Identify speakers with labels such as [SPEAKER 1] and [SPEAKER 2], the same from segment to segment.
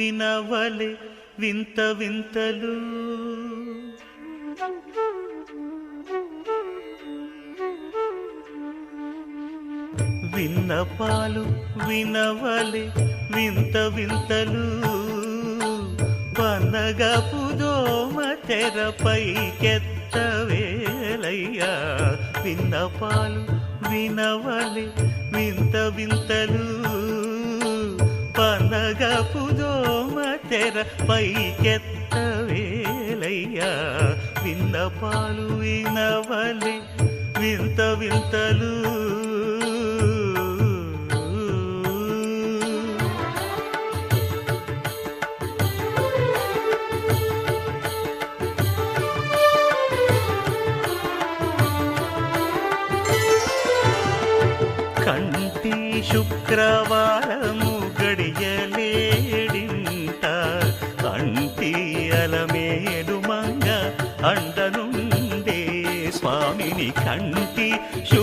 [SPEAKER 1] వినవలే వింత వింతలు. విన్నపాలు వినవలే వింత వింతలు. పన్నగపు దోమ తెరపై కెత్తవేలయ్యా విన్నపాలు వినవలే వింత వింతలు. పనగపుదోమ తెర పైకెత్తవేలయ్యా విన్నపాలు వినవలి వింత వింతలు. శుక్రవా గడియలేడింట కంటి అలమేలు మంగ అండనుండే స్వామిని కంటి శు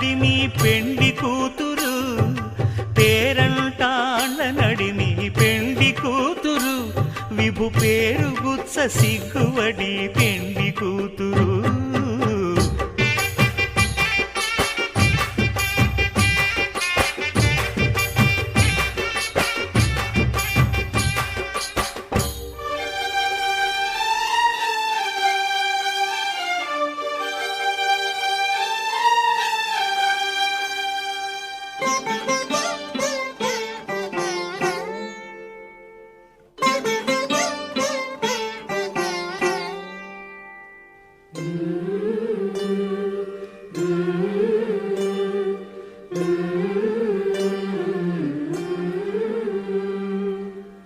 [SPEAKER 1] నడిమి పెండి కూతురు పేరంటాళ్ళ నడిమి పెండి కూతురు విభు పేరు గుత్స సిగ్గువడి పెండి కూతురు.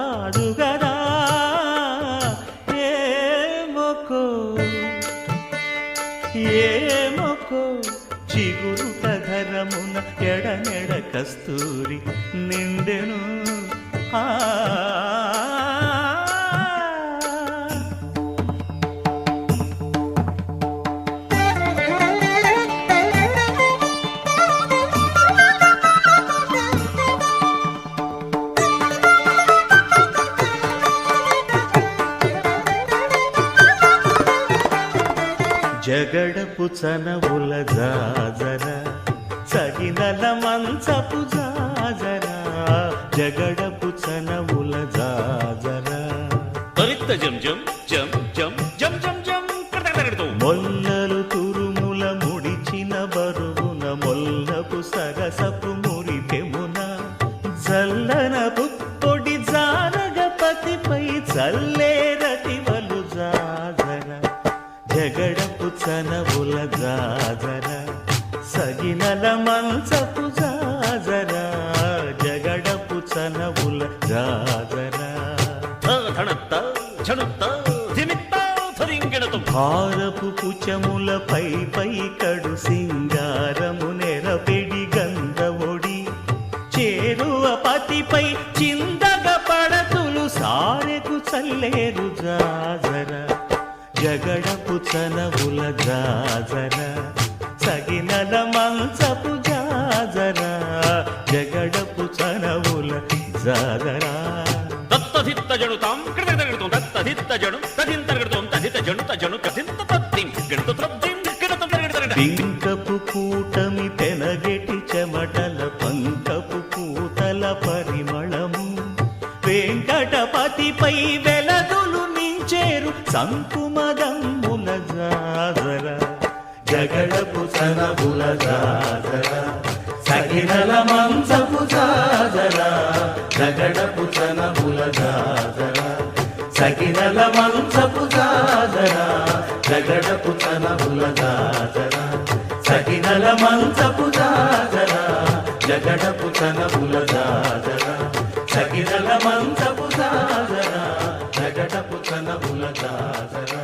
[SPEAKER 1] అడుగరా ఏ మొక్కు ఏ మొక్కు చిగురు తగరమున ఎడనెడ కస్తూరి నిండెను. ఆ జగడపు చనవుల జాజర సగినల మంచపు జాజరా జగడపు చనవుల జాజరా
[SPEAKER 2] త్వరిత జం జం జం జం జం జం జం.
[SPEAKER 1] మొల్లలు తురుముల ముడిచిన బరువున మొల్లపు సరసపు మురిపెమున జల్లన పుప్పొడి జారగపతిపై చల్లేరతివలు జాజర జగడపు చనవుల జాజర సగినల మంచపు జాజర జగడపు చనవుల జాజరా. భారపు పుచములపై పై కడు సింగారము నెరపెడి గంధవొడి చేరువ పతిపై చిందగ పడతులు సారెకు చల్లేరు జాజర జగడపు చనవుల జాజర సగినల మంచపు జాజర జగడపు చనవుల జాజరా
[SPEAKER 2] దత్తధిత్త. దత్తధిత్త కథింత తద్దిం. గణిత త్రద్దిం. గణితం తరగడతరగడ.
[SPEAKER 1] పింకపు కూటమి పెనగెటి చెమటల పంకపు పూతల పరిమళము వెంకటపతిపై వెలదులు నించేరు సంకుమదమ్ముల పూల జాజర సగినల మంచపు జాజర జగడపు సనబుల జాజర సఖిదల మంచపు జాజర జగడపు చనబుల జాజర సఖిదల మంచపు జాజర జగడపు చనబుల జాజర సఖిదల మంచపు జాజర జగడపు చనబుల జాజర